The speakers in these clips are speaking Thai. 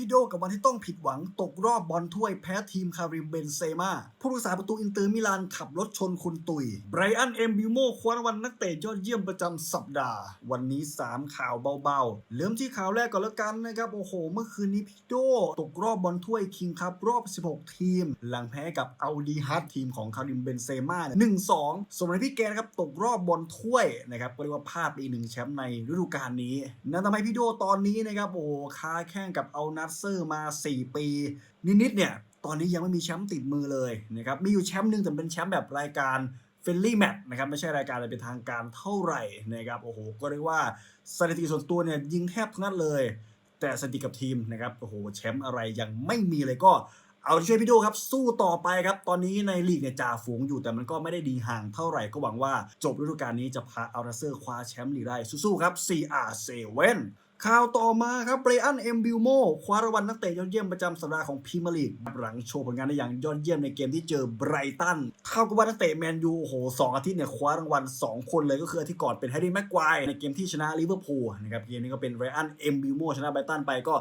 พี่โดกับวันที่ต้องผิดหวังตกรอบบอลถ้วยแพ้ทีมคาริมเบนเซมาผู้รักษาประตูอินเตอร์มิลานขับรถชนคุณตุยไบรอันเอมบิโมคว้ารางวัลนักเตะยอดเยี่ยมประจำสัปดาห์ วันนี้ 3 ข่าวเบาๆ เริ่มที่ข่าวแรกก่อนแล้วกันนะครับ โอ้โห เมื่อคืนนี้พี่โดตกรอบบอลถ้วยคิงครับรอบ 16 ทีม หลังแพ้กับอัลดีฮัตทีมของคาริมเบนเซม่าหนึ่งสองส่วนพี่แกนะครับตกรอบบอลถ้วยนะครับก็เรียกว่าพลาดไปอีกหนึ่งแชมป์ในฤดูกาลนี้นั่นทำให้พี่โดตอนนี้นะครับโอ้ค้าแข่งกับเอานัสเซอร์มา 4 ปีนิดๆเนี่ยตอนนี้ยังไม่มีแชมป์ติดมือเลยนะครับมีอยู่แชมป์หนึ่งแต่เป็นแชมป์แบบรายการเฟลลี่แมตช์นะครับไม่ใช่รายการอะไรเป็นทางการเท่าไหร่นะครับโอ้โหก็เรียกว่าสถิติส่วนตัวเนี่ยยิงแทบทั้งนัดเลย แต่สถิติกับทีมนะครับโอ้โหแชมป์อะไรยังไม่มีเลยก็ เอาใจช่วยพี่โดครับ สู้ต่อไปครับ ตอนนี้ในลีกเนี่ยจ่าฝูงอยู่แต่มันก็ไม่ได้ดีห่างเท่าไหร่ก็หวังว่าจบฤดูกาลนี้จะพาอัลนาเซอร์คว้าแชมป์ลีกได้สู้ๆครับ CR7 ข่าวต่อมาครับเบรอันเอ็มบิลโมคว้ารางวัลนักเตะยอดเยี่ยมประจำสัปดาห์ของพรีเมียร์ลีกหลังโชว์ผลงานได้อย่างยอดเยี่ยมในเกมที่เจอไบรตันเท่ากับว่านักเตะแมนยูโอ้โหสองอาทิตย์เนี่ยคว้ารางวัล2 คนเลยก็คืออาทิตย์ก่อนเป็นแฮร์รี่แม็กควายในเกมที่ชนะลิเวอร์พูลนะครับเกมนี้ก็เป็นเบรอันเอ็มบิลโมชนะไบรตันไปก็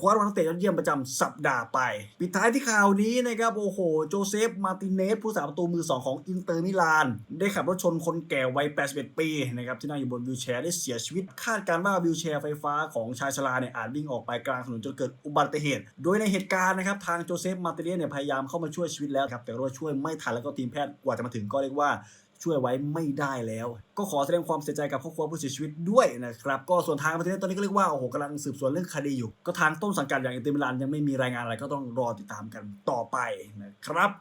คว้ารางวัลนักเตะยอดเยี่ยมประจำสัปดาห์ไป ปิดท้ายที่ข่าวนี้นะครับโอ้โห โจเซฟ มาร์ติเนส ผู้สาประตูมือ 2 ของอินเตอร์มิลาน ได้ขับรถชนคนแก่วัย 81 ปีนะครับที่นั่งอยู่บนวิวแชร์ได้เสียชีวิต คาดการณ์ว่าวิวแชร์ไฟฟ้าของชายชราเนี่ยอาจวิ่งออกไปกลางถนนจนเกิดอุบัติเหตุ โดยในเหตุการณ์นะครับทางโจเซฟ มาร์ติเนสเนี่ยพยายามเข้ามาช่วยชีวิตแล้วครับแต่ว่าช่วยไม่ทันแล้วก็ทีมแพทย์กว่าจะมาถึงก็เรียกว่า ช่วยไว้ไม่ได้แล้ว ก็ขอแสดงความเสียใจกับครอบครัวผู้เสียชีวิตด้วยนะครับก็ส่วนทางประเทศตอนนี้ก็เรียกว่าโอ้โหกำลังสืบสวนเรื่องคดีอยู่ ก็ทางต้นสังกัดอย่างอินเตอร์มิลานยังไม่มีรายงานอะไรก็ต้องรอติดตามกันต่อไปนะครับ